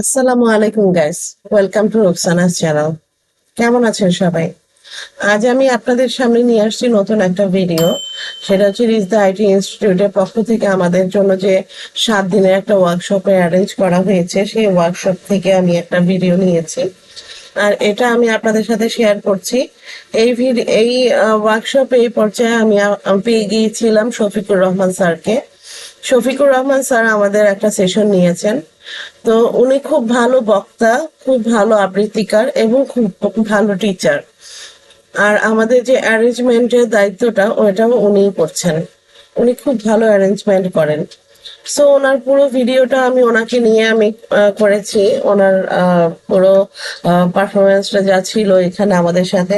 আসসালামু আলাইকুম guys welcome to Roksana's channel কেমন আছেন সবাই? আজ আমি আপনাদের সামনে নিয়ে আসছি নতুন একটা ভিডিও সেটা হচ্ছে রিজদা আইটি ইনস্টিটিউটের পক্ষ থেকে আমাদের জন্য যে সাত দিনের একটা ওয়ার্কশপে অ্যারেঞ্জ করা হয়েছে, সেই ওয়ার্কশপ থেকে আমি একটা ভিডিও নিয়েছি। আর এটা আমি আপনাদের সাথে শেয়ার করছি। এই এই ওয়ার্কশপ এই পর্যায়ে আমি পেয়ে গিয়েছিলাম শফিকুর রহমান স্যারকে। শফিকুর রহমান স্যার আমাদের একটা সেশন নিয়েছেন। তো উনি খুব ভালো বক্তা, খুব ভালো আবৃত্তিকার এবং খুব ভালো টিচার আর আমাদের যে অ্যারেঞ্জমেন্টের দায়িত্বটা, ওইটাও উনিই করছেন। উনি খুব ভালো অ্যারেঞ্জমেন্ট করেন। সো ওনার পুরো ভিডিওটা আমি ওনাকে নিয়ে আমি করেছি। ওনার পুরো পারফরমেন্সটা যা ছিল এখানে আমাদের সাথে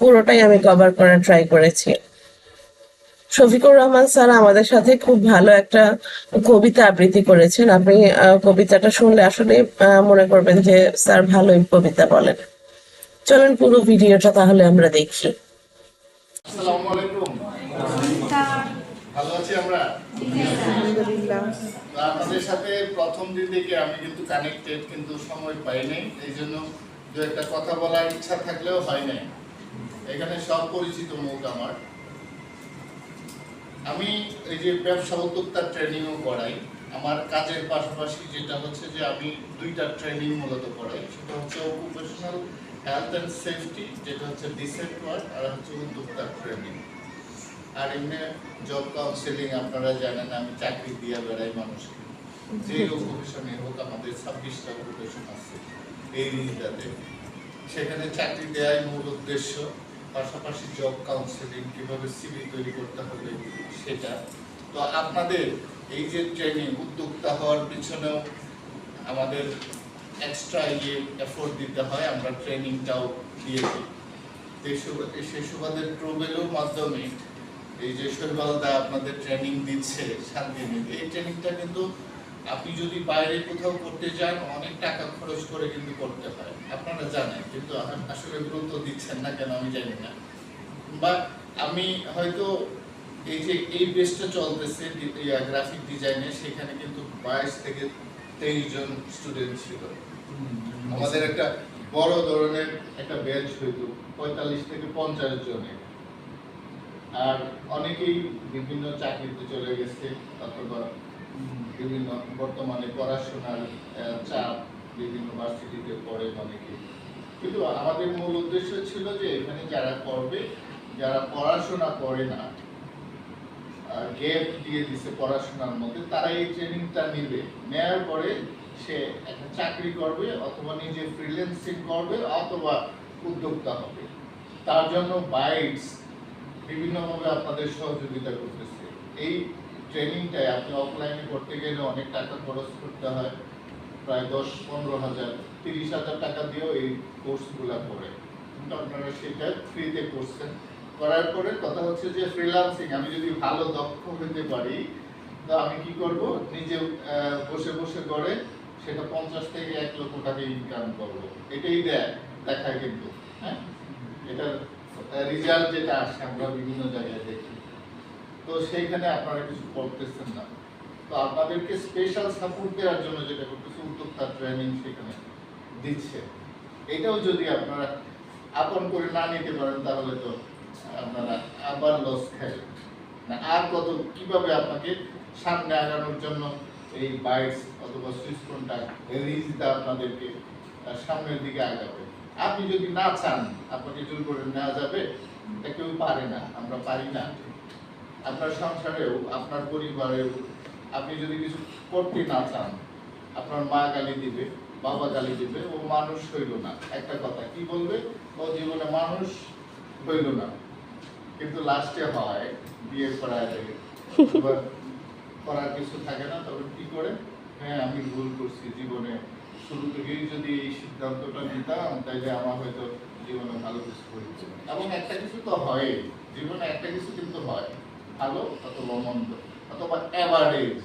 পুরোটাই আমি কভার করার ট্রাই করেছি। শফিকুর রহমান স্যার আমাদের সাথে খুব ভালো একটা কবিতা আবৃত্তি করেছেন। আপনি কবিতাটা শুনলে আসলে মনে করবেন যে স্যার ভালোই কবিতা বলেন। চলেন পুরো ভিডিওটা তাহলে আমরা দেখি। ভালো আছি আমরা? আপনাদের সাথে প্রথম দিন থেকে আমি কিন্তু কানেক্টেড কিন্তু সময় পাই নাই। এই জন্য দু একটা কথা বলার ইচ্ছা থাকলেও হয় নাই। এখানে সব পরিচিত মুখ আমার। আমি এই যে ব্যবসা উদ্যোক্তার ট্রেনিংও করাই আমার কাজের পাশাপাশি যেটা হচ্ছে যে আমি দুইটা ট্রেনিং মূলত করাই। সেটা হচ্ছে অকুপেশনাল হেলথ অ্যান্ড সেফটি যেটা হচ্ছে ডিসেন্ট ওয়ার্ক আর হচ্ছে উদ্যোক্তার ট্রেনিং আর এমনি জব কাউন্সিলিং আপনারা জানেন আমি চাকরি দিয়ে বেড়াই মানুষকে। যে অকুপেশনে হোক আমাদের ছাব্বিশটা অকুপেশন আছে এই রিজটাতে সেখানে চাকরি দেওয়াই মূল উদ্দেশ্য। পাশাপাশি জব কাউন্সিলিং কীভাবে সিভি তৈরি করতে হবে সেটা। তো আপনাদের এই যে ট্রেনিং উদ্যোক্তা হওয়ার পিছনেও আমাদের এক্সট্রা ইয়ে এফোর্ট দিতে হয়, আমরা ট্রেনিংটাও দিয়ে দিই সেই সুবাদের প্রোবেলের মাধ্যমে এই যে শৈবালদা আপনাদের ট্রেনিং দিচ্ছে দিনের এই ট্রেনিংটা কিন্তু আপনি যদি বাইরে কোথাও করতে যান অনেক টাকা খরচ করে কিন্তু করতে হয় আপনারা জানেন কিন্তু আসলে গুরুত্ব দিচ্ছেন না কেন আমি জানি না। বা আমি হয়তো এই যে এই বেসটা চলতেছে গ্রাফিক ডিজাইনে সেখানে কিন্তু বাইশ থেকে তেইশ জন স্টুডেন্ট ছিল। আমাদের একটা বড় ধরনের একটা ব্যাচ হইতো পঁয়তাল্লিশ থেকে পঞ্চাশ জনের। আর অনেকেই বিভিন্ন চাকরিতে চলে গেছে অথবা বিভিন্ন বর্তমানে পড়াশোনার চাপ বিভিন্ন ভার্সিটিতে পড়ে অনেকে। কিন্তু আমাদের মূল উদ্দেশ্য ছিল যে এখানে যারা করবে যারা পড়াশোনা করে না গ্যাপ দিয়ে দিছে পড়াশোনার মধ্যে, তারা এই ট্রেনিংটা নেবে। নেওয়ার পরে সে একটা চাকরি করবে অথবা নিজে ফ্রিল্যান্সিং করবে অথবা উদ্যোক্তা হবে। তার জন্য বাইটস বিভিন্নভাবে আপনাদের সহযোগিতা করতেছে। এই ট্রেনিংটায় আপনি অফলাইনে করতে গেলে অনেক টাকা খরচ করতে হয়। প্রায় দশ, পনেরো হাজার, তিরিশ হাজার টাকা দিয়েও এই কোর্সগুলো করে। কিন্তু আপনারা সেটা ফ্রিতে করছেন। করার পরে কথা হচ্ছে যে ফ্রিল্যান্সিং আমি যদি ভালো দক্ষ হতে পারি, তো আমি কি করব? নিজে বসে বসে করে সেটা পঞ্চাশ থেকে এক লক্ষ টাকা ইনকাম করব। এটাই দেয়, দেখায় কিন্তু হ্যাঁ? এটার রেজাল্ট যেটা আসে, আমরা বিভিন্ন জায়গায় দেখি। তো সেইখানে আপনারা কিছু করতেছেন না। তো আপনাদেরকে স্পেশাল সাপোর্ট দেওয়ার জন্য যেটা করতেছে, উদ্যোক্তা ট্রেনিং সেখানে দিচ্ছে। এটাও যদি আপনারা আপন করে না নিতে পারেন, তাহলে তো আপনারা আবার লস খাবেন না, আর কত, কীভাবে আপনাকে সামনে আগানোর জন্য এই বাইটস অথবা সুইচ কন্ট্যাক্ট রিজটা আপনাদেরকে সামনের দিকে আগাবে। আপনি যদি না চান, আপনাকে জোর করে নেওয়া যাবে, এটা কেউ পারে না, আমরা পারি না। আপনার সংসারেও, আপনার পরিবারেও আপনি যদি কিছু করতে না চান, আপনার মা গালি দিবে, বাবা গালি দিবে ও মানুষ হইল না। একটা কথা, কি বলবে? ও জীবনে মানুষ হইল না। কিন্তু লাস্টে হয় বিয়ে করা এবার করার কিছু থাকে না তবে কি করে? হ্যাঁ আমি ভুল করছি জীবনে। শুরু থেকেই যদি এই সিদ্ধান্তটা নিতাম, তাইলে আমার হয়তো জীবনে ভালো কিছু হইতো। এবং একটা কিছু তো হয় জীবনে একটা কিছু কিন্তু হয়। ভালো অথবা মন্দ অথবা অ্যাভারেজ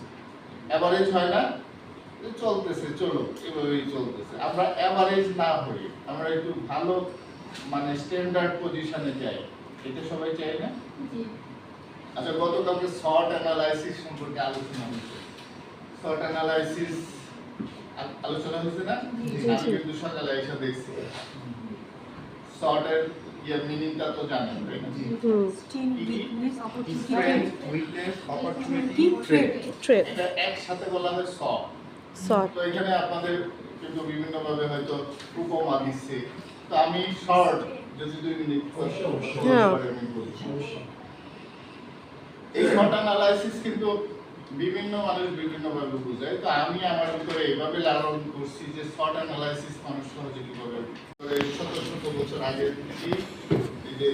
অ্যাভারেজ হয় না? চলতেছে চলো এভাবেই চলতেছে। আমরা অ্যাভারেজ না হই আমরা একটু ভালো মানে স্ট্যান্ডার্ড পজিশনে যাই। এটা সবাই চাই না? আচ্ছা গতকালকে শর্ট অ্যানালাইসিস সম্পর্কে আলোচনা হয়েছে। শর্ট অ্যানালাইসিস আলোচনা হয়েছে না? আমি কিন্তু সকালে এসে দেখছি। শর্টের ইয়ে মিনিংটা তো জানেন তাই না. ট্রেড এটা একসাথে বলা হয় তো এখানে আপনাদের কিন্তু বিভিন্ন ভাবে হয়তো উপমা দিচ্ছে তো আমি শর্ট যদি দুই মিনিট হ্যাঁ। এই শর্ট অ্যানালাইসিস কিন্তু বিভিন্ন মানুষ বিভিন্ন ভাবে বোঝায়। তো আমি আমার ভিতরে এইভাবে লালন করছি যে শর্ট অ্যানালাইসিস মানুষ সহজে কীভাবে শত শত বছর আগে থেকে এই যে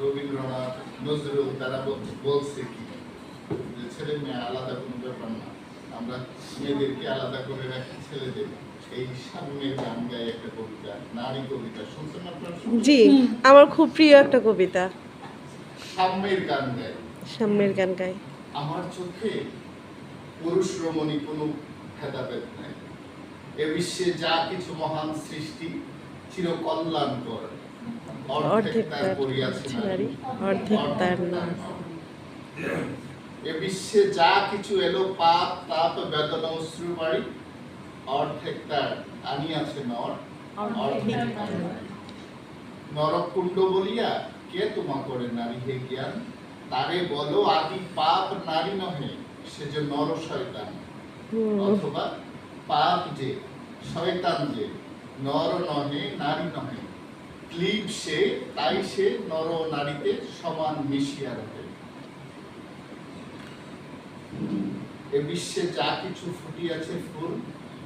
রবীন্দ্রনাথ নজরুল তারা বলছে কি? যে ছেলে মেয়ে আলাদা কোনো ব্যাপার না। আমরা মেয়েদেরকে আলাদা করে রাখি ছেলেদের। এই সামনের গান গায়ে একটা কবিতা নারী কবিতা। শুনছেন আপনারা জি আমার খুব প্রিয় একটা কবিতা। সাম্যের গান গায়। সাম্যের গান গাই আমার চোখে পুরুষ রমণী কোনো ভেদাভেদ নাই। এ বিশ্বে যা কিছু মহান সৃষ্টি চির কল্যাণকর অর্ধেক তার নারী। অর্ধেক তার এ বিশ্বে যা কিছু এলো পাপ তাপ বেদনা অশ্রু বাড়ি। অর্ধেক তার আনিয়াছে নর। অর্ধেক নরকুণ্ড বলিয়া কে তোমা করে নারী হে জ্ঞান? তারে বলো আদি পাপ নারী নহে সে যে নর শয়তান। অথবা পাপ যে শয়তান যে। নর নহে নারী নহে। ক্লিব সে, তাই সে নর নারীতে সমান মিশিয়া রহে এ বিশ্বে যা কিছু ফুটিয়াছে ফুল,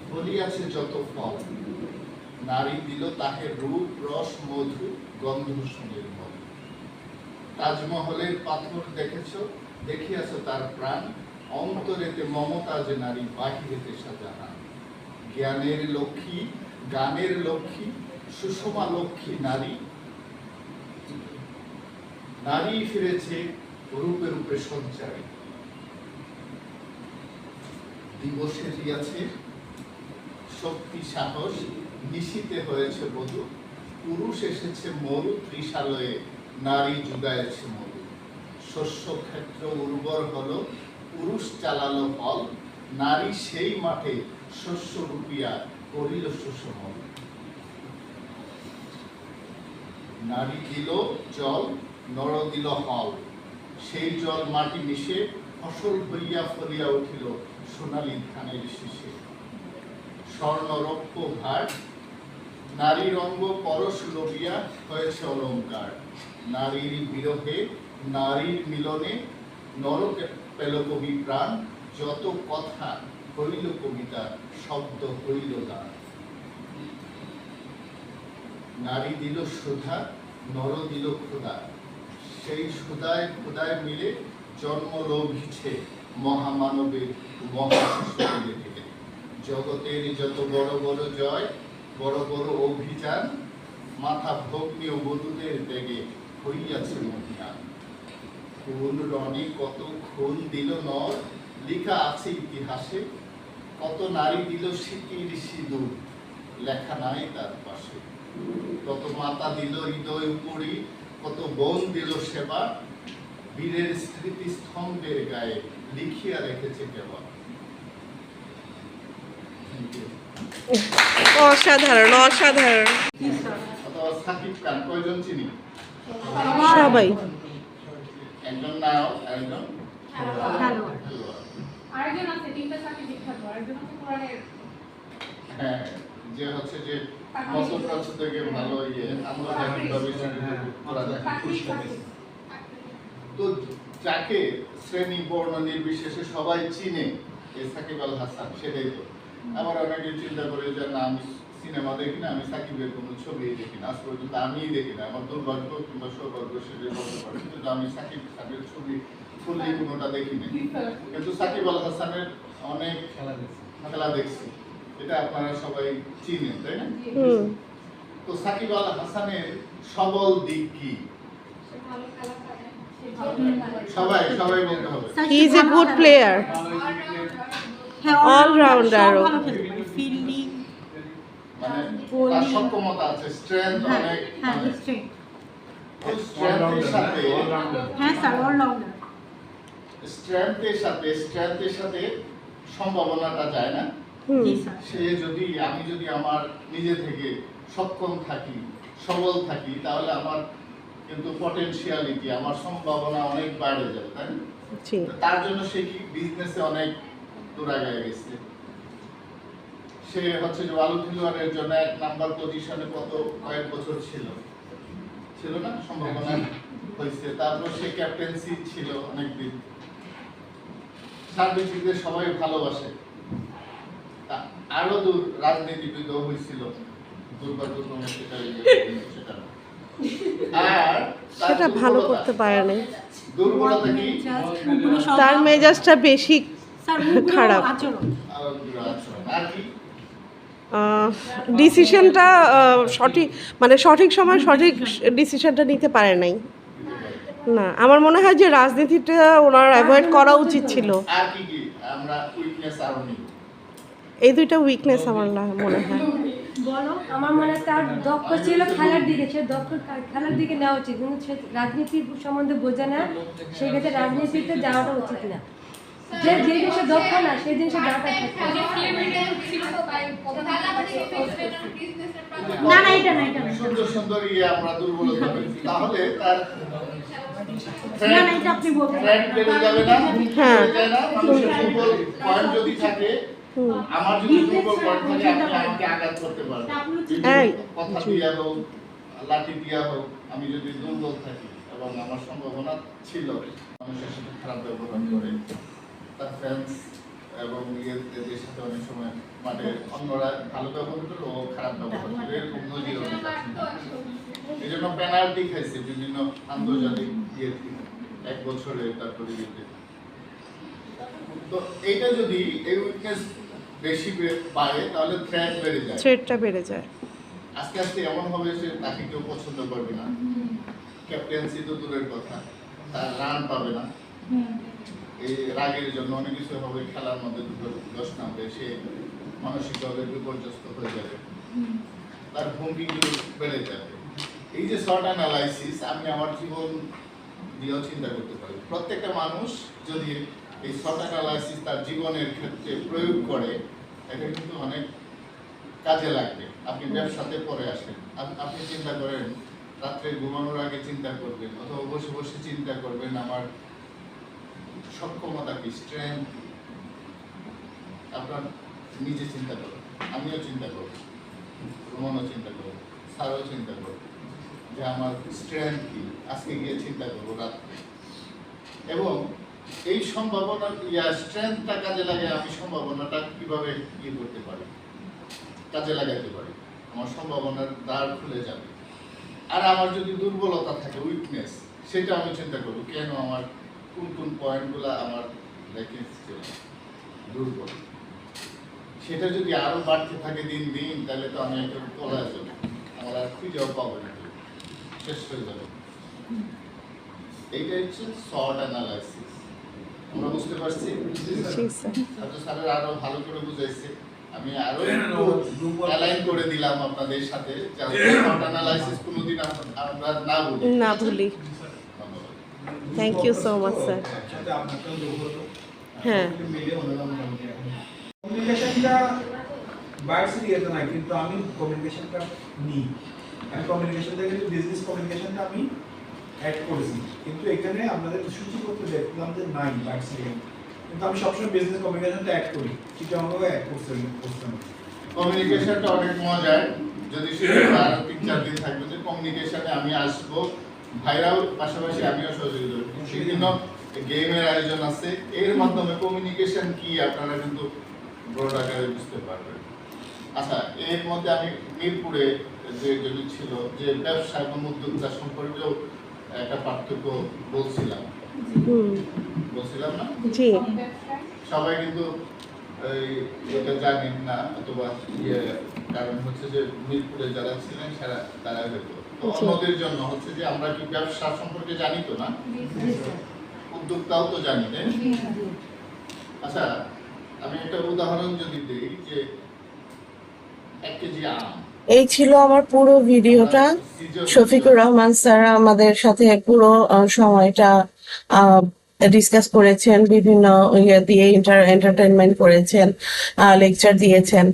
ফলিয়াছে যত ফল। নারী দিল রূপ, রস, মধু, গন্ধ তাজমহলের পাথর দেখেছ, দেখিয়াছ তার প্রাণ। অন্তরেতে মমতা যে নারী, বাহিরেতে সাজানা জ্ঞানের লক্ষ্মী গানের লক্ষ্মী, সুষমা লক্ষ্মী নারী। নারী ফিরেছে রূপে রূপে সঞ্চারে। দিবসে দিয়াছে শক্তি সাহস, নিশিতে হয়েছে বধু। পুরুষ এসেছে মরু, ত্রিশালয়ে নারী যুগায়েছে মরু। শস্য ক্ষেত্র উর্বর হলো, পুরুষ চালালো ফল। নারী সেই মাঠে শস্য রূপিয়া, করিল সুষমল নারী দিল জল, নর দিল হল। সেই জল মাটি মিশে ফসল হইয়া ফলিয়া উঠিল সোনালী ধানের শীষে। স্বর্ণ রৌপ্য ঘাট নারীর অঙ্গ পরশ লবিয়া হয়েছে অলঙ্কার। নারীর বিরহে, নারীর মিলনে নরকে পেল কবি প্রাণ, যত কথা হইল কবিতা, শব্দ হইল গান। নারী দিল সুধা, নর দিল ক্ষুধা। সেই সুদায় ক্ষুদায় মিলে জন্ম লভিছে মহামানবের মহাশিশুদের থেকে জগতের যত বড় বড় জয়, বড় বড় অভিযান, মাথা ভগ্নী ও বধূদের ত্যাগে হইয়াছে মহিয়ান। কোন রণে কত খুন দিল নর, লেখা আছে ইতিহাসে কত নারী দিল স্মৃতির সিঁদুর লেখা নাই তার পাশে। কত মাতা দিল হৃদয় উপরি কত বোন দিল সেবা। বীরের স্মৃতি স্তম্ভের গায়ে লিখিয়া রেখেছে কেবল অসাধারণ অসাধারণ। সাকিব খান কয়জন চিনি? সবাই। একজন নায়ক একজন। আরেকজন আছে তিনটা চাকরি বিখ্যাত আরেকজন আছে কোরআনের হ্যাঁ যে হচ্ছে যে থেকে ভালো ইয়ে ভাবে চাকরি চাকরি তো যাকে শ্রেণি বর্ণ নির্বিশেষে সবাই চিনে সাকিব আল হাসান সেটাই তো। আবার অনেকে চিন্তা করে যে না আমি সিনেমা দেখি না আমি সাকিবের কোনো ছবি দেখি না আজ পর্যন্ত আমিই দেখি না আমার দুর্ভাগ্য কিংবা সৌভাগ্য সেটাই বলতে পারি কিন্তু আমি সাকিব খানের ছবি ফুললি কোনোটা দেখি না কিন্তু সাকিব আল হাসানের অনেক খেলা দেখছি। এটা আপনারা সবাই চিনেন তাই না? তো সাকিব আল হাসানের সবল দিক কি? সবাই সবাই বলতে হবে। He is a good player fielding মানে তার সক্ষমতা আছে স্ট্রেংথ হ্যাঁ অনেক হ্যাঁ মানে সাথে। হ্যাঁ স্যার অলরাউন্ডার স্ট্রেংথের সাথে স্ট্রেংথের সাথে সম্ভাবনাটা যায় না? সে যদি আমি যদি আমার নিজে থেকে সক্ষম থাকি সবল থাকি তাহলে আমার কিন্তু পটেনশিয়ালিটি আমার সম্ভাবনা অনেক বাড়ে যাবে তাই না? তার জন্য সে কি বিজনেসে অনেক দূরাগায় গেছে? সে হচ্ছে যে আলু ফিলোয়ারের জন্য এক নাম্বার পজিশনে কত কয়েক বছর ছিল? ছিল না? সম্ভাবনা হয়েছে। তারপর সে ক্যাপ্টেন্সি ছিল অনেকদিন। সার্ভিসিংদের সবাই ভালোবাসে। তা- আরও দূর রাজনীতিবিদ হয়েছিল। দুর্ভাগ্যক্রমে সেটা সেটা আর সেটা ভালো করতে পারে নাই। দুর্বলতা কি? তার মেজাজটা বেশি খারাপ। ডিসিশনটা সঠিক মানে সঠিক সময় সঠিক ডিসিশনটা নিতে পারে নাই। না আমার মনে হয় যে রাজনীতিটা ওনার অ্যাভয়েড করা উচিত ছিল। আর কি কি? আমরা উইকনেস আরও এই দুইটা উইকনেস আমার লা- মনে হয়। বলো আমার মনে হয় তার দক্ষ ছিল খেলার দিকে সে দক্ষ খেলার দিকে নেওয়া উচিত কিন্তু সে রাজনীতির সম্বন্ধে বোঝে না সেক্ষেত্রে রাজনীতিতে যাওয়াটা উচিত না। যে যে জিনিসে দক্ষ না সেই জিনিসে যাওয়াটা ঠিক না। না এটা না এটা না। সুন্দর সুন্দর ইয়ে আমরা দুর্বলতা তাহলে তার না না এটা আপনি বলবেন যাবে না। হ্যাঁ। বেড়ে যায় না। মানুষের দুর্বল পয়েন্ট যদি থাকে আমার যদি দুর্বল পয়েন্ট থাকে আপনি আমাকে আঘাত করতে কথা দিয়া হোক লাঠি দিয়া হোক আমি যদি দুর্বল থাকি এবং আমার সম্ভাবনা ছিল মানুষের সাথে খারাপ ব্যবহার করে তার ফ্রেন্ডস এবং ইয়েদের সাথে অনেক সময় মানে অন্যরা ভালো ব্যবহার করল ও খারাপ ব্যবহার করে এরকম নজির অনেক আছে এই জন্য পেনাল্টি খাইছে বিভিন্ন আন্তর্জাতিক ইয়ে এক বছরে তারপরে ইয়েতে তো এইটা যদি এই উইকনেস বেশি বাড়ে তাহলে থ্রেট বেড়ে যায়। থ্রেডটা বেড়ে যায়। আস্তে আস্তে এমন হবে যে তাকে কেউ পছন্দ করবে না। ক্যাপ্টেন্সি তো দূরের কথা। তার রান পাবে না। এই রাগের জন্য অনেক কিছু হবে খেলার মধ্যে দশ নামবে, সে মানসিকভাবে বিপর্যস্ত হয়ে যাবে। তার ভঙ্গিগুলো বেড়ে যাবে। এই যে শর্ট অ্যানালাইসিস, আমি আমার জীবন দিয়েও চিন্তা করতে পারি। প্রত্যেকটা মানুষ যদি এই শর্ট অ্যানালাইসিস তার জীবনের ক্ষেত্রে প্রয়োগ করে, এটা কিন্তু অনেক কাজে লাগবে। আপনি ব্যবসাতে পরে আসেন আপনি চিন্তা করেন, রাত্রে ঘুমানোর আগে চিন্তা করবেন, অথবা বসে বসে চিন্তা করবেন, আমার সক্ষমতা কি স্ট্রেংথ আপনার নিজে চিন্তা করুন আমিও চিন্তা করব রোমানও চিন্তা করব স্যারও চিন্তা করব যে আমার স্ট্রেংথ কি, আজকে গিয়ে চিন্তা করব রাত্রে। এবং এই সম্ভাবনা, ইয়া স্ট্রেংথটা কাজে লাগে আমি সম্ভাবনাটা কীভাবে ইয়ে করতে পারি, কাজে লাগাতে পারি, আমার সম্ভাবনার দ্বার খুলে যাবে। আর আমার যদি দুর্বলতা থাকে উইকনেস সেটা আমি চিন্তা করব, কেন আমার কোন কোন পয়েন্টগুলো আমার রেখে ছিল দুর্বল। সেটা যদি আরও বাড়তে থাকে দিন দিন তাহলে তো আমি একটা তলায় যাব আমার আর খুঁজেও পাবো না। শেষ হয়ে যাবে। এইটা হচ্ছে শর্ট অ্যানালাইসিস আমরা বুঝতে পারছি? ছাত্র স্যারের আরও ভালো করে বুঝাইছে। আমি আরও একটু অ্যালাইন করে দিলাম আপনাদের সাথে যাতে শর্ট অ্যানালাইসিস কোনোদিন আমরা আমরা না বলি না ভুলি। ধন্যবাদ thank you so much sir হ্যাঁ। কমিউনিকেশনটা বাইরের ইয়েতে না কিন্তু আমি কমিউনিকেশনটা নিই। আমি কমিউনিকেশন থেকে বিজনেস কমিউনিকেশনটা আমি অ্যাড করেছি। কিন্তু এখানে আপনাদের দেখলাম যে নাই কিন্তু আমি সবসময় বিজনেস কমিউনিকেশনটা অ্যাড করি। সেটা আমাকে অ্যাড করতে করতে হবে কমিউনিকেশনটা অনেক মজার। যদি শুধু আর তিন চার দিন থাকবে যে কমিউনিকেশনে আমি আসব। ভাইরাও পাশাপাশি আমিও সহযোগিতা বিভিন্ন গেমের আয়োজন আছে। এর মাধ্যমে কমিউনিকেশন কি আপনারা কিন্তু বড় আকারে বুঝতে পারবেন। আচ্ছা এর মধ্যে আমি মিরপুরে যে যেটি ছিল যে ব্যবসা এবং উদ্যোক্তা সম্পর্কেও একটা পার্থক্য বলছিলাম। বলছিলাম না? জি। সবাই কিন্তু এই এটা জানেন না অথবা ইয়ে কারণ হচ্ছে যে মিরপুরে যারা ছিলেন সারা তারা হয়তো অন্যদের জন্য হচ্ছে যে আমরা কি ব্যবসা সম্পর্কে জানি তো না? উদ্যোক্তাও তো জানি তাই আচ্ছা আমি একটা উদাহরণ যদি দিই যে এক কেজি আম। এই ছিল আমার পুরো ভিডিওটা। শফিকুর রহমান স্যার আমাদের সাথে পুরো আহ, সময়টা আহ, ডিসকাস করেছেন বিভিন্ন ইয়ে দিয়ে ইন্টার এন্টারটেনমেন্ট করেছেন লেকচার দিয়েছেন।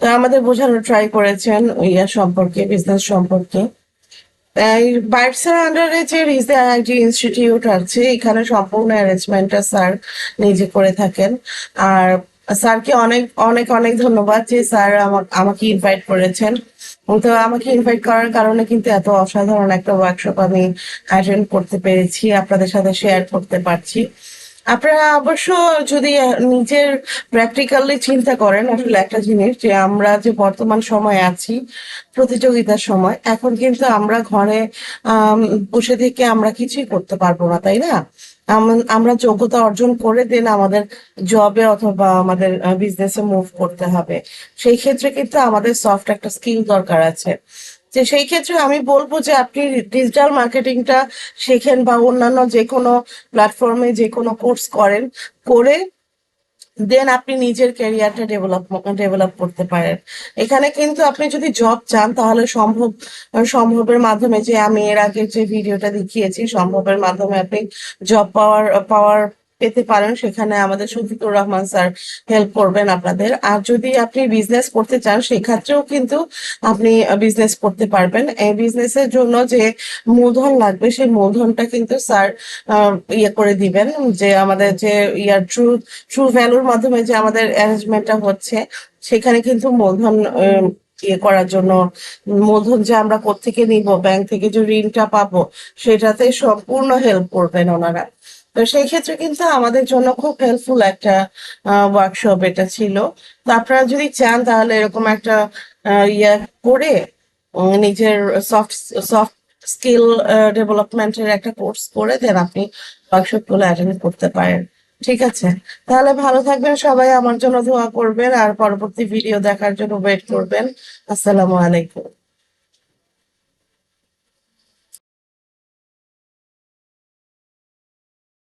তো আমাদের বোঝানোর ট্রাই করেছেন ইয়া সম্পর্কে বিজনেস সম্পর্কে। এই আন্ডারে যে রিজে ইনস্টিটিউট আছে, এখানে সম্পূর্ণ অ্যারেঞ্জমেন্টটা স্যার নিজে করে থাকেন। আর স্যারকে অনেক অনেক অনেক ধন্যবাদ যে স্যার আমা- আমাকে ইনভাইট করেছেন। তো আমাকে ইনভাইট করার কারণে কিন্তু এত অসাধারণ একটা ওয়ার্কশপ আমি অ্যাটেন্ড করতে পেরেছি, আপনাদের সাথে শেয়ার করতে পারছি। আপনারা অবশ্য যদি নিজের প্র্যাকটিক্যালি চিন্তা করেন আসলে একটা জিনিস যে আমরা যে বর্তমান সময়ে আছি, প্রতিযোগিতার সময়, এখন কিন্তু আমরা ঘরে বসে থেকে আমরা কিছুই করতে পারব না, তাই না? আমরা যোগ্যতা অর্জন করে দেন আমাদের জবে অথবা আমাদের বিজনেসে মুভ করতে হবে। সেই ক্ষেত্রে কিন্তু আমাদের সফট একটা স্কিল দরকার আছে। যে সেই ক্ষেত্রে আমি বলব যে আপনি ডিজিটাল মার্কেটিংটা শেখেন বা অন্যান্য যে কোনো প্ল্যাটফর্মে যে কোনো কোর্স করেন, করে দেন আপনি নিজের ক্যারিয়ারটা ডেভেলপ ডেভেলপ করতে পারেন। এখানে কিন্তু আপনি যদি জব চান, তাহলে সম্ভব, সম্ভবের মাধ্যমে যে আমি এর আগে যে ভিডিওটা দেখিয়েছি, সম্ভবের মাধ্যমে আপনি জব পাওয়ার পাওয়ার পেতে পারেন। সেখানে আমাদের শফিকুর রহমান স্যার হেল্প করবেন আপনাদের। আর যদি আপনি বিজনেস করতে চান, সেক্ষেত্রেও কিন্তু আপনি বিজনেস করতে পারবেন। এই বিজনেসের জন্য যে মূলধন লাগবে, সেই মূলধনটা কিন্তু স্যার ইয়ে করে দিবেন যে আমাদের যে ইয়ার ট্রু ট্রু ভ্যালুর মাধ্যমে যে আমাদের অ্যারেঞ্জমেন্টটা হচ্ছে, সেখানে কিন্তু মূলধন ইয়ে করার জন্য, মূলধন যে আমরা কোত্থেকে নিব ব্যাংক থেকে যে ঋণটা পাবো, সেটাতে সম্পূর্ণ হেল্প করবেন ওনারা। তো সেই ক্ষেত্রে কিন্তু আমাদের জন্য খুব হেল্পফুল একটা ওয়ার্কশপ এটা ছিল। তো আপনারা যদি চান তাহলে এরকম একটা ইয়ে করে নিজের সফট সফট স্কিল ডেভেলপমেন্টের একটা কোর্স করে দেন আপনি ওয়ার্কশপগুলো অ্যাটেন্ড করতে পারেন। ঠিক আছে? তাহলে ভালো থাকবেন সবাই, আমার জন্য দোয়া করবেন আর পরবর্তী ভিডিও দেখার জন্য ওয়েট করবেন। আসসালামু আলাইকুম।